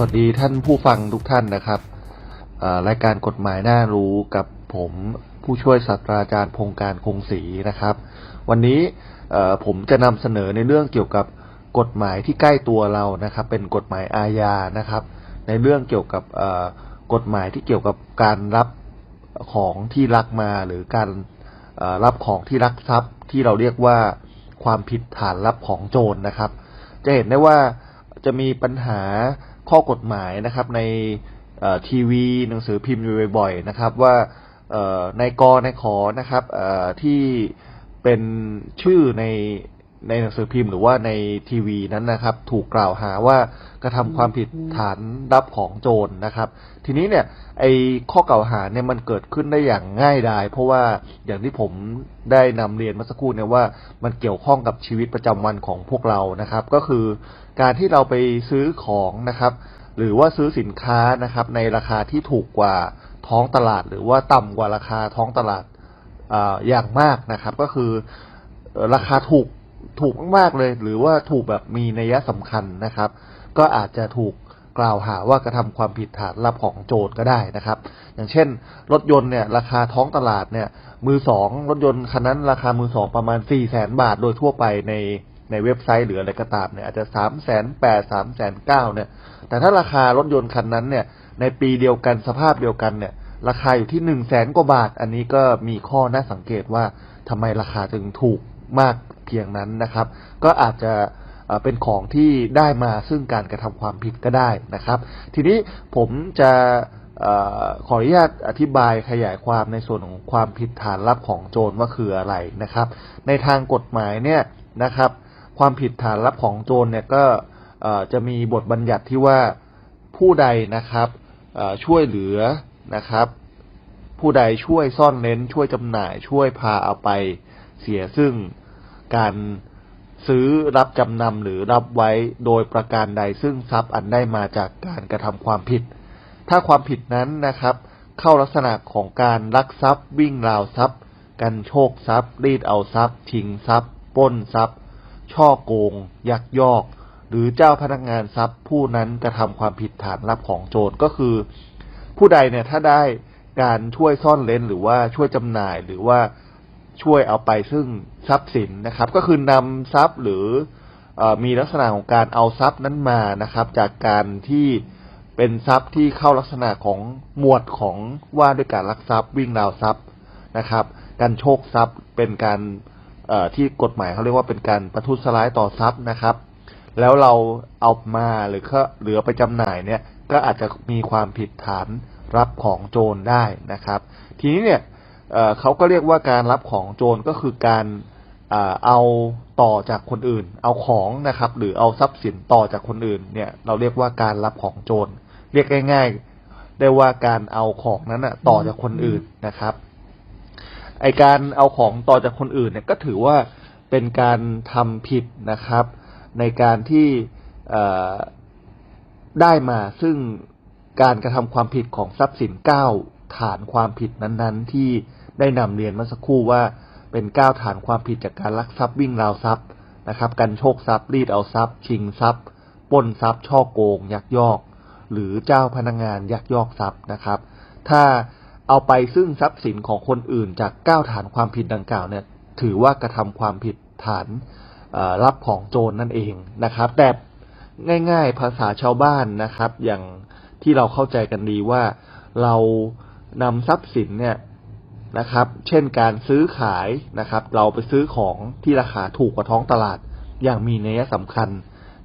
วัสดีท่านผู้ฟังทุกท่านนะครับรายการกฎหมายน่ารู้กับผมผู้ช่วยศาสตราจารย์พงการคงศรีนะครับ วันนี้ผมจะนำเสนอในเรื่องเกี่ยวกับกฎหมายที่ใกล้ตัวเรานะครับ เป็นกฎหมายอาญานะครับ ในเรื่องเกี่ยวกับกฎหมายที่เกี่ยวกับการรับของที่ลักมาหรือการรับของที่ลักทรัพย์ที่เราเรียกว่าความผิดฐานรับของโจรนะครับ จะเห็นได้ว่าจะมีปัญหา ข้อกฎหมายนะครับในทีวีหนังสือพิมพ์อยู่บ่อยๆนะครับ ว่าในกในขอนะครับที่เป็นชื่อใน ในหนังสือพิมพ์หรือว่าในทีวีนั้นนะครับ ถูกกล่าวหาว่ากระทำความผิดฐานรับของโจรนะครับ ทีนี้เนี่ย ไอ้ข้อกล่าวหาเนี่ยมันเกิดขึ้นได้อย่างง่ายดาย เพราะว่าอย่างที่ผมได้นำเรียนเมื่อสักครู่เนี่ยว่ามันเกี่ยวข้องกับชีวิตประจำวันของพวกเรานะครับ ก็คือการที่เราไปซื้อของนะครับ หรือว่าซื้อสินค้านะครับ ในราคาที่ถูกกว่าท้องตลาด หรือว่าต่ำกว่าราคาท้องตลาดออย่างมากนะครับ ก็คือราคาถูก ถูกมากๆเลย หรือว่าถูกแบบมีนัยสำคัญนะครับ ก็อาจจะถูกกล่าวหาว่ากระทำความผิดฐานรับของโจรก็ได้นะครับ อย่างเช่น รถยนต์เนี่ยราคาท้องตลาดเนี่ย มือสองรถยนต์คันนั้นราคามือสองประมาณสี่แสนบาทโดยทั่วไปในในเว็บไซต์หรืออะไรก็ตามเนี่ยอาจจะสามแสนแปดสามแสนเก้าเนี่ย แต่ถ้าราคารถยนต์คันนั้นเนี่ย ในปีเดียวกันสภาพเดียวกันเนี่ย ราคาอยู่ที่หนึ่งแสนกว่าบาท อันนี้ก็มีข้อน่าสังเกตว่าทำไมราคาถึงถูกมาก เพียงนั้นนะครับ ก็อาจจะเป็นของที่ได้มาซึ่งการกระทำความผิดก็ได้นะครับ ทีนี้ผมจะออขออนุญาตอธิบายขยายความในส่วนของความผิดฐานรับของโจรว่าคืออะไรนะครับ ในทางกฎหมายเนี่ยนะครับ ความผิดฐานรับของโจรเนี่ยก็จะมีบทบัญญัติที่ว่าผู้ใดนะครับช่วยเหลือนะครับ ผู้ใดช่วยซ่อนเร้นช่วยจำหน่ายช่วยพาเอาไปเสียซึ่ง การซื้อรับจำนำหรือรับไว้โดยประการใดซึ่งทรัพย์อันได้มาจากการกระทำความผิด ถ้าความผิดนั้นนะครับ เข้าลักษณะของการลักทรัพย์ วิ่งราวทรัพย์ กันโชคทรัพย์ รีดเอาทรัพย์ ชิงทรัพย์ปล้นทรัพย์ ช่อโกง ยักยอก หรือเจ้าพนักงานทรัพย์ ผู้นั้นกระทำความผิดฐานรับของโจรก็คือ ผู้ใดเนี่ยถ้าได้การช่วยซ่อนเร้นหรือว่าช่วยจำหน่ายหรือว่า ช่วยเอาไปซึ่งทรัพย์สินนะครับ ก็คือนำทรัพย์หรืออมีลักษณะของการเอาทรัพย์นั้นมานะครับ จากการที่เป็นทรัพย์ที่เข้าลักษณะของหมวดของว่าด้วยการลักทรัพย์วิ่งราวทรัพย์นะครับ การโชคทรัพย์เป็นการที่กฎหมายเขาเรียกว่าเป็นการประทุษร้ายต่อทรัพย์นะครับ แล้วเราเอามาหรือก็เหลือไปจำหน่ายเนี่ยก็อาจจะมีความผิดฐานรับของโจรได้นะครับ ทีนี้เนี่ย เขาก็เรียกว่าการรับของโจรก็คือการเอาต่อจากคนอื่น เอาของนะครับ หรือเอาทรัพย์สินต่อจากคนอื่น เนี่ย เราเรียกว่าการรับของโจร เรียกง่าย ๆ ได้ว่าการเอาของนั้นนะต่อจากคนอื่นนะครับ ไอการเอาของต่อจากคนอื่นเนี่ยก็ถือว่าเป็นการทำผิดนะครับ ในการที่ได้มาซึ่งการกระทำความผิดของทรัพย์สินเก้าฐานความผิดนั้น ๆ ที่ ได้นำเรียนเมื่อสักครู่ว่าเป็นก้าวฐานความผิดจากการลักทรัพย์วิ่งราวทรัพย์นะครับการโชคทรัพย์รีดเอาทรัพย์ ชิงทรัพย์ปล้นทรัพย์ช่อโกง ยักยอก หรือเจ้าพนักงานยักยอกทรัพย์นะครับ ถ้าเอาไปซึ่งทรัพย์สินของคนอื่น จากก้าวฐานความผิดดังกล่าวเนี่ยถือว่ากระทำความผิดฐานรับของโจรนั่นเองนะครับ แต่ง่าย ๆ ภาษาชาวบ้านนะครับ อย่างที่เราเข้าใจกันดีว่าเรานำทรัพย์สินเนี่ย นะครับ เช่นการซื้อขายนะครับ เราไปซื้อของที่ราคาถูกกว่าท้องตลาดอย่างมีนัยสำคัญ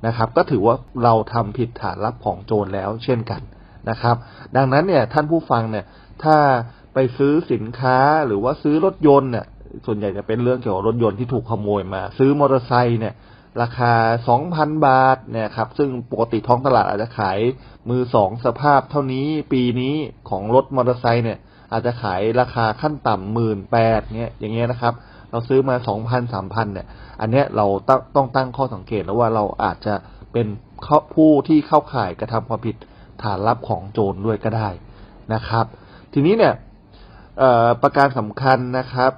นะครับ ก็ถือว่าเราทำผิดฐานรับของโจรแล้วเช่นกันนะครับ ดังนั้นเนี่ยท่านผู้ฟังเนี่ยถ้าไปซื้อสินค้าหรือว่าซื้อรถยนต์เนี่ยส่วนใหญ่จะเป็นเรื่องเกี่ยวกับรถยนต์ที่ถูกขโมยมา ซื้อมอเตอร์ไซค์เนี่ยราคา 2,000 บาทเนี่ยครับ ซึ่งปกติท้องตลาดอาจจะขายมือสองสภาพเท่านี้ปีนี้ของรถมอเตอร์ไซค์เนี่ย อาจจะขายราคาขั้นต่ำหมื่นแปดเนี่ยอย่างเงี้ยนะครับ เราซื้อมา2,000 3,000เนี่ย อันเนี้ยเราต้องต้องตั้งข้อสังเกตแล้วว่าเราอาจจะเป็นผู้ที่เข้าข่ายกระทำความผิดฐานรับของโจรด้วยก็ได้นะครับ ทีนี้เนี่ยประการสำคัญนะครับ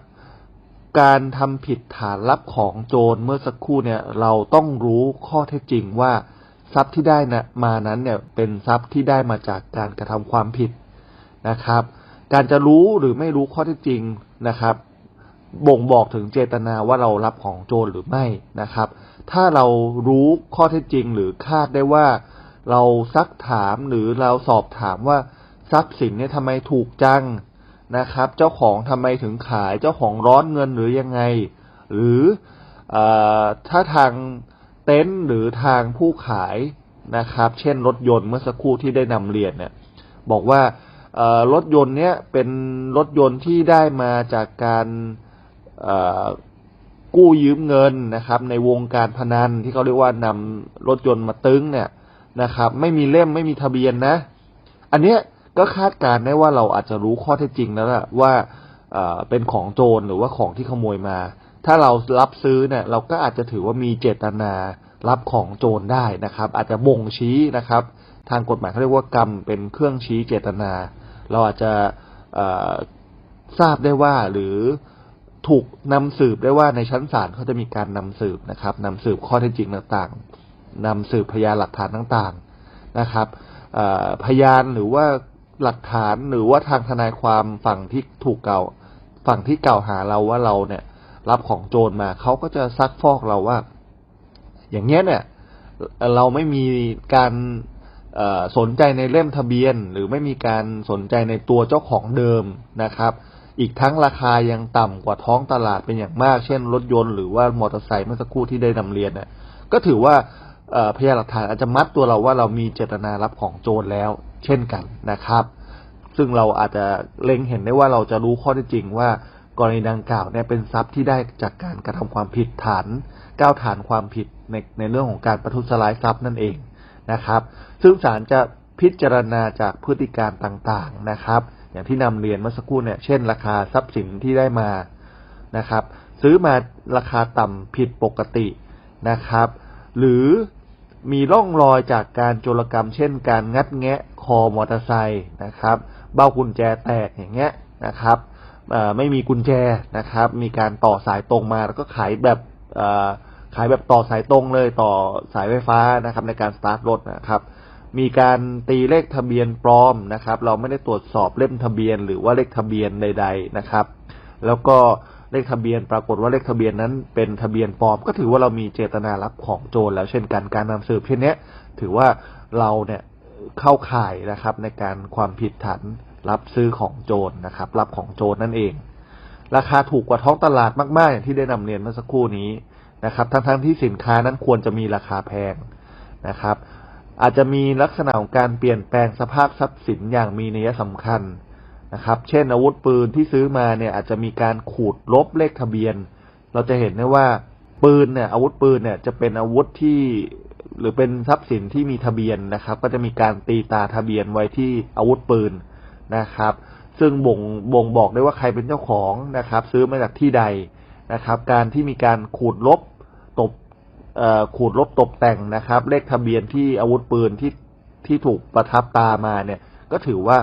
การทำผิดฐานรับของโจรเมื่อสักครู่เนี่ย เราต้องรู้ข้อเท็จจริงว่าทรัพย์ที่ได้นะมานั้นเนี่ยเป็นทรัพย์ที่ได้มาจากการกระทำความผิดนะครับ การจะรู้หรือไม่รู้ข้อเท็จจริงนะครับ บ่งบอกถึงเจตนาว่าเรารับของโจรหรือไม่นะครับ ถ้าเรารู้ข้อเท็จจริงหรือคาดได้ว่า เราซักถามหรือเราสอบถามว่าทรัพย์สินเนี่ยทำไมถูกจังนะครับ เจ้าของทำไมถึงขายเจ้าของร้อนเงินหรือยังไง หรืออถ้าทางเต็นท์หรือทางผู้ขายนะครับ เช่นรถยนต์เมื่อสักครู่ที่ได้นำเรียนเนี่ย บอกว่า รถยนต์เนี้ยเป็นรถยนต์ที่ได้มาจากการกู้ยืมเงินนะครับ ในวงการพนันที่เขาเรียกว่านำรถยนต์มาตึ้งเนี่ยนะครับ ไม่มีเล่มไม่มีทะเบียนนะ อันเนี้ยก็คาดการณ์ได้ว่าเราอาจจะรู้ข้อเท็จจริงแล้วล่ะว่าเอ่อเป็นของโจรหรือว่าของที่ขโมยมา ถ้าเรารับซื้อเนี่ย เราก็อาจจะถือว่ามีเจตนารับของโจรได้นะครับ อาจจะบ่งชี้นะครับ ทางกฎหมายเขาเรียกว่ากรรมเป็นเครื่องชี้เจตนา เราอาจจะทราบได้ว่าหรือถูกนำสืบได้ว่าในชั้นศาลเขาจะมีการนำสืบนะครับนำสืบข้อเท็จจริงต่างๆนำสืบพยานหลักฐานต่างๆนะครับพยานหรือว่าหลักฐานหรือว่าทางทนายความฝั่งที่ถูกเก่าฝั่งที่กล่าวหาเราว่าเราเนี่ย รับของโจรมาเขาก็จะซักฟอกเราว่า อย่างเงี้ยเนี่ย เราไม่มีการ สนใจในเล่มทะเบียน หรือไม่มีการสนใจในตัวเจ้าของเดิมนะครับ อีกทั้งราคายังต่ำกว่าท้องตลาดเป็นอย่างมาก เช่น รถยนต์หรือว่ามอเตอร์ไซค์เมื่อสักครู่ที่ได้นำเรียนนี่ยก็ถือว่าพยานหลักฐานอาจจะมัดตัวเราว่าเรามีเจตนารับของโจรแล้ว เช่นกันนะครับ ซึ่งเราอาจจะเล็งเห็นได้ว่าเราจะรู้ข้อเท็จจริงว่ากรณีดังกล่าวเนี่ยเป็นทรัพย์ที่ได้จากการกระทำความผิดฐานก้าวฐานความผิดในในเรื่องของการประทุษร้ายทรัพย์นั่นเอง นะครับ ซึ่งศาลจะพิจารณาจากพฤติการต่างๆนะครับ อย่างที่นำเรียนเมื่อสักครู่เนี่ยเช่น ราคาทรัพย์สินที่ได้มานะครับ ซื้อมาราคาต่ำผิดปกตินะครับ หรือมีร่องรอยจากการโจรกรรม เช่น การงัดแงะคอมอเตอร์ไซค์นะครับ เบ้ากุญแจแตกอย่างเงี้ยนะครับไม่มีกุญแจนะครับ มีการต่อสายตรงมาแล้วก็ขายแบบ ขายแบบต่อสายตรงเลยต่อสายไฟฟ้านะครับ ในการสตาร์ทรถนะครับ มีการตีเลขทะเบียนปลอมนะครับ เราไม่ได้ตรวจสอบเล่มทะเบียน หรือว่าเลขทะเบียนใด ๆนะครับ แล้วก็เลขทะเบียนปรากฏว่าเลขทะเบียนนั้นเป็นทะเบียนปลอม ก็ถือว่าเรามีเจตนารับของโจรแล้วเช่นกันการนำสืบเช่นนี้ถือว่าเราเนี่ยเข้าข่ายนะครับ ในการความผิดฐานรับซื้อของโจรนะครับ รับของโจรนั่นเอง ราคาถูกกว่าท้องตลาดมากๆอย่างที่ได้นำเรียนเมื่อสักครู่นี้ นะครับทั้งๆที่สินค้านั้นควรจะมีราคาแพงนะครับ อาจจะมีลักษณะของการเปลี่ยนแปลงสภาพทรัพย์สินอย่างมีนัยสำคัญนะครับ เช่นอาวุธปืนที่ซื้อมาเนี่ยอาจจะมีการขูดลบเลขทะเบียน เราจะเห็นได้ว่าปืนเนี่ยอาวุธปืนเนี่ยจะเป็นอาวุธที่หรือเป็นทรัพย์สินที่มีทะเบียนนะครับ ก็จะมีการตีตาทะเบียนไว้ที่อาวุธปืนนะครับ ซึ่งบ่งบ่งบอกได้ว่าใครเป็นเจ้าของนะครับ ซื้อมาจากที่ใดนะครับ การที่มีการขูดลบ ขูดลบตกแต่งนะครับ เลขทะเบียนที่อาวุธปืนที่ที่ถูกประทับตามาเนี่ย ก็ถือว่า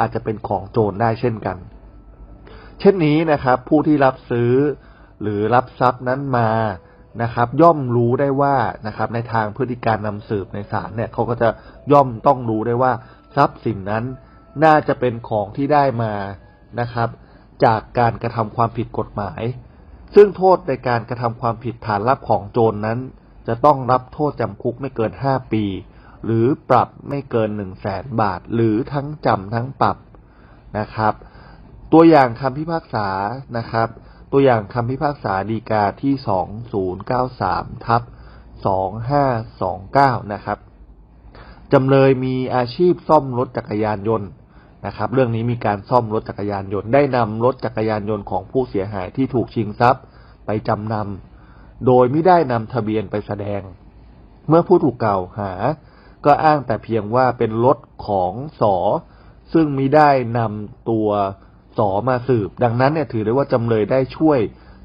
อาจจะเป็นของโจรได้เช่นกัน เช่นนี้นะครับ ผู้ที่รับซื้อหรือรับทรัพย์นั้นมานะครับ ย่อมรู้ได้ว่านะครับ ในทางพฤติการนำสืบในศาลเนี่ยเขาก็จะย่อมต้องรู้ได้ว่าทรัพย์สินนั้นน่าจะเป็นของที่ได้มานะครับ จากการกระทำความผิดกฎหมาย ซึ่งโทษในการกระทำความผิดฐานรับของโจรนั้น จะต้องรับโทษจำคุกไม่เกิน 5 ปี หรือปรับไม่เกิน1 0 0 0 0แสนบาท หรือทั้งจำทั้งปรับนะครับ ตัวอย่างคำพิพากษานะครับ ตัวอย่างคำพิพากษาดีกาที่ 2093ทับ2529 นะครับจำเลยมีอาชีพซ่อมรถจักรยานยนต์ นะครับ เรื่องนี้มีการซ่อมรถจักรยานยนต์ได้นำรถจักรยานยนต์ของผู้เสียหายที่ถูกชิงทรัพย์ไปจำนำโดยไม่ได้นำทะเบียนไปแสดง เมื่อผู้ถูกกล่าวหา ก็อ้างแต่เพียงว่าเป็นรถของสอซึ่งมิได้นำตัวสอมาสืบ ดังนั้นเนี่ยถือได้ว่าจำเลยได้ช่วย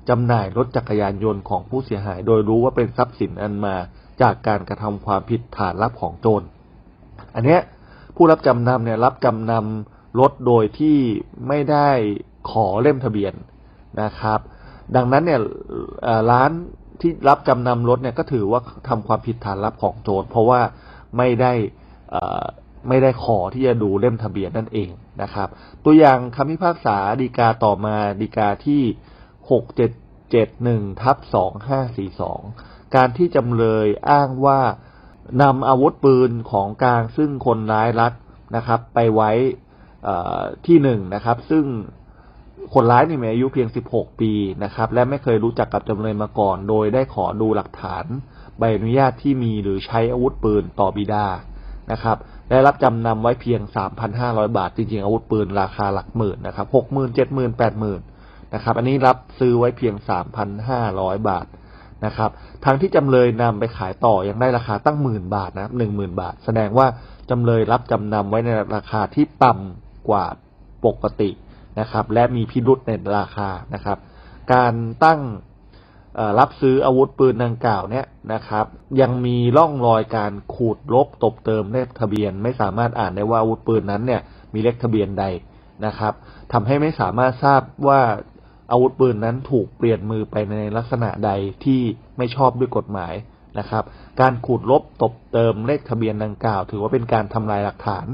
จำหน่ายรถจักรยานยนต์ของผู้เสียหาย โดยรู้ว่าเป็นทรัพย์สินอันมาจากการกระทำความผิดฐานรับของโจร อันเนี้ย ผู้รับจำนำเนี่ยรับจำนำรถโดยที่ไม่ได้ขอเล่มทะเบียนนะครับ ดังนั้นเนี่ยร้านที่รับจำนำรถเนี่ยก็ถือว่าทำความผิดฐานรับของโจรเพราะว่าไม่ได้อ่อไม่ได้ขอที่จะดูเล่มทะเบียนนั่นเองนะครับ ตัวอย่างคำพิพากษาดีกาต่อมาดีกาที่หกเจ็ดเจ็ดหนึ่งทับสองห้าสี่สองการที่จำเลยอ้างว่า นำอาวุธปืนของกลางซึ่งคนร้ายรักนะครับ ไปไว้ที่หนึ่งนะครับ ซึ่งคนร้ายนี่มีอายุเพียง 16 ปีนะครับ และไม่เคยรู้จักกับจำเลยมาก่อน โดยได้ขอดูหลักฐานใบอนุญาตที่มีหรือใช้อาวุธปืนต่อบิดานะครับ ได้รับจำนำไว้เพียง 3,500 บาท จริง ๆ อาวุธปืนราคาหลักหมื่นนะครับ 60,000 70,000 80,000 นะครับ อันนี้รับซื้อไว้เพียง 3,500 บาท นะครับทางที่จำเลยนำไปขายต่อยังได้ราคาตั้งหมื่นบาทนะครับ10,000บาท แสดงว่าจำเลยรับจำนำไว้ในราคาที่ต่ำกว่าปกตินะครับ และมีพิรุษในราคานะครับ การตั้งรับซื้ออาวุธปืนดังกล่าวเนี่ยนะครับ ยังมีร่องรอยการขูดลบตบเติมเลขทะเบียน ไม่สามารถอ่านได้ว่าอาวุธปืนนั้นเนี่ยมีเลขทะเบียนใดนะครับทำให้ไม่สามารถทราบว่า อาวุธปืนนั้นถูกเปลี่ยนมือไปในลักษณะใดที่ไม่ชอบด้วยกฎหมายนะครับ การขูดลบตบเติมเลขทะเบียนดังกล่าว ถือว่าเป็นการทำลายหลักฐาน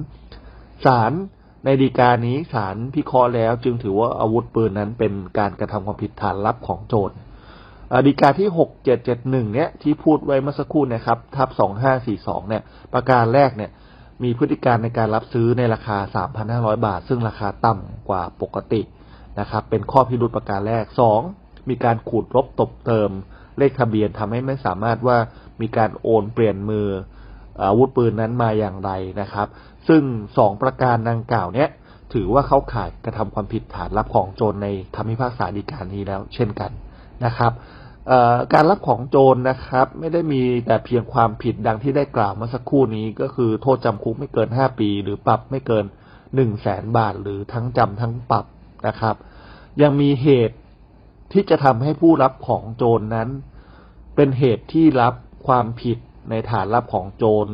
ศาลในดีกานี้ศาลพิเคราะห์แล้วจึงถือว่าอาวุธปืนนั้นเป็นการกระทำความผิดฐานลับของโจรดีกาที่หกเจ็ดเจ็ดหนึ่งเนี่ยที่พูดไว้เมื่อสักครู่นะครับ ทับสองห้าสี่สองเนี่ย ประการแรกเนี่ยมีพฤติการในการรับซื้อในราคาสามพันห้าร้อยบาท ซึ่งราคาต่ำกว่าปกติ นะครับ เป็นข้อพิรุธประการแรกสองมีการขูดลบตบเติม เลขทะเบียนทำให้ไม่สามารถว่ามีการโอนเปลี่ยนมืออาวุธปืนนั้นมาอย่างไรนะครับ ซึ่งสองประการดังกล่าวเนี้ยถือว่าเข้าข่ายกระทำความผิดฐานรับของโจรในคำพิพากษาฎีกานี้แล้ว เช่นกันนะครับการรับของโจรนะครับ ไม่ได้มีแต่เพียงความผิดดังที่ได้กล่าวเมื่อสักครู่นี้ก็คือโทษจำคุกไม่เกินห้าปี หรือปรับไม่เกินหนึ่งแสนบาท หรือทั้งจำทั้งปรับ นะครับ ยังมีเหตุที่จะทำให้ผู้รับของโจรนั้น เป็นเหตุที่รับความผิดในฐานรับของโจร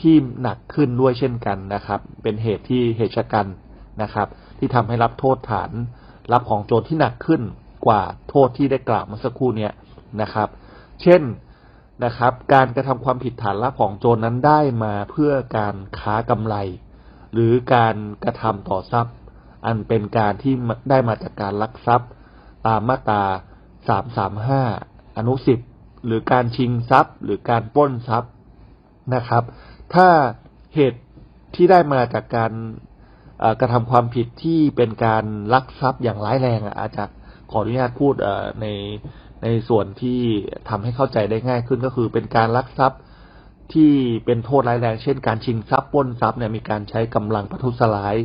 ที่หนักขึ้นด้วยเช่นกันนะครับ เป็นเหตุที่เหตุชะกันนะครับ ที่ทำให้รับโทษฐาน รับของโจรที่หนักขึ้นกว่าโทษที่ได้กล่าวเมื่อสักครู่เนี้ยนะครับ เช่นนะครับ การกระทำความผิดฐานรับของโจรนั้นได้มาเพื่อการค้ากำไร หรือการกระทำต่อทรัพย์ อันเป็นการที่ได้มาจากการลักทรัพย์ ตามมาตราสามสามห้าอนุสิบหรือการชิงทรัพย์ หรือการปล้นทรัพย์นะครับ ถ้าเหตุที่ได้มาจากการกระทำความผิดที่เป็นการลักทรัพย์อย่างร้ายแรงอาจจะขออนุญาตพูดในในส่วนที่ทำให้เข้าใจได้ง่ายขึ้นก็คือเป็นการลักทรัพย์ที่เป็นโทษร้ายแรง เช่น การชิงทรัพย์ปล้นทรัพย์เนี่ยมีการใช้กำลังประทุษร้าย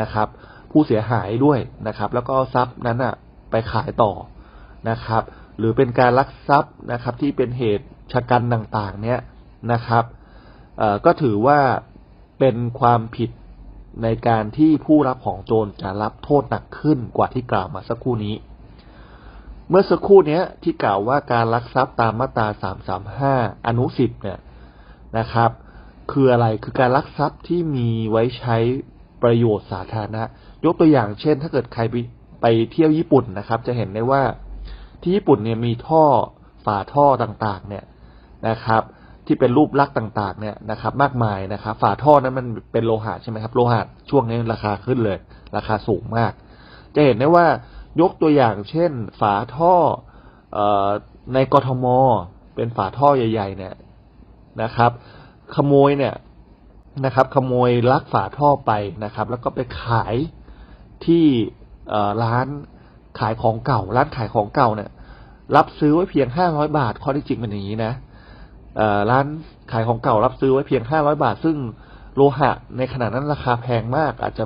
นะครับ ผู้เสียหายด้วยนะครับ แล้วก็ทรัพย์นั้นอะไปขายต่อนะครับ หรือเป็นการลักทรัพย์นะครับที่เป็นเหตุชะกันต่างๆ เนี่ยนะครับก็ถือว่าเป็นความผิดในการที่ผู้รับของโจรจะรับโทษหนักขึ้นกว่าที่กล่าวมาสักครู่นี้ เมื่อสักครู่เนี้ยที่กล่าวว่าการลักทรัพย์ตามมาตรา 335 อนุ 10 เนี่ยนะครับ คืออะไรคือการลักทรัพย์ที่มีไว้ใช้ ประโยชน์สาธารณะ ยกตัวอย่างเช่น ถ้าเกิดใครไปไปเที่ยวญี่ปุ่นนะครับ จะเห็นได้ว่าที่ญี่ปุ่นเนี่ยมีท่อฝาท่อต่างๆ เนี่ยนะครับ ที่เป็นรูปลักษณ์ต่าง ๆ เนี่ยนะครับ มากมายนะครับ ฝาท่อนั้นมันเป็นโลหะใช่ไหมครับโลหะช่วงนี้ราคาขึ้นเลย ราคาสูงมาก จะเห็นได้ว่ายกตัวอย่างเช่น ฝาท่อเอ่อในกทม เป็นฝาท่อใหญ่ ๆ เนี่ยนะครับ ขโมยเนี่ย นะครับ ขโมยลักฝาท่อไปนะครับ แล้วก็ไปขายที่ร้านขายของเก่า ร้านขายของเก่าเนี่ย รับซื้อไว้เพียงห้าร้อยบาทข้อที่จริงเป็นอย่างนี้นะร้านขายของเก่ารับซื้อไว้เพียงห้าร้อยบาท ซึ่งโลหะในขณะนั้นราคาแพงมาก อาจจะ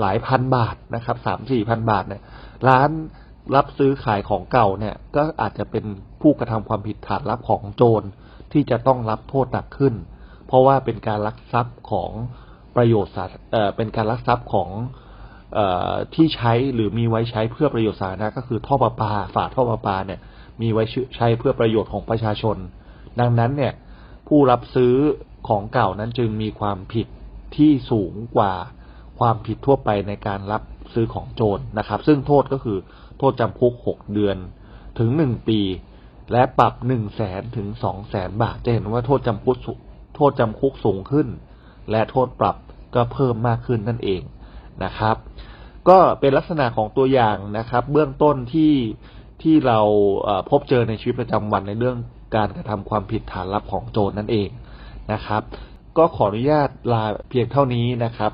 หลายพันบาทนะครับสามสี่พันบาทเนี่ย ร้านรับซื้อขายของเก่าเนี่ย ก็อาจจะเป็นผู้กระทำความผิดฐานรับของโจรที่จะต้องรับโทษหนักขึ้น เพราะว่าเป็นการลักทรัพย์ของประโยชน์สาเอ่อเป็นการลักทรัพย์ของอที่ใช้หรือมีไว้ใช้เพื่อประโยชน์สาธารณะก็คือท่อประปาฝาท่อประปาเนี่ย มีไว้ใช้เพื่อประโยชน์ของประชาชน ดังนั้นเนี่ยผู้รับซื้อของเก่านั้นจึงมีความผิดที่สูงกว่าความผิดทั่วไปในการรับซื้อของโจรนะครับ ซึ่งโทษก็คือโทษจำคุกหกเดือนถึงหนึ่งปี และปรับ 1 0 0 0 0แสนถึง 2 0 0แสนบาท จะเห็นว่าโทษจำคุกสู โทษจำคุกสูงขึ้น และโทษปรับก็เพิ่มมากขึ้นนั่นเองนะครับ ก็เป็นลักษณะของตัวอย่างนะครับ เบื้องต้นที่ที่เราพบเจอในชีวิตประจำวันในเรื่องการกระทำความผิดฐานรับของโจรนั่นเองนะครับ ก็ขออนุญาตลาเพียงเท่านี้นะครับ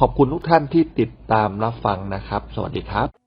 ขอบคุณทุกท่านที่ติดตามรับฟังนะครับ สวัสดีครับ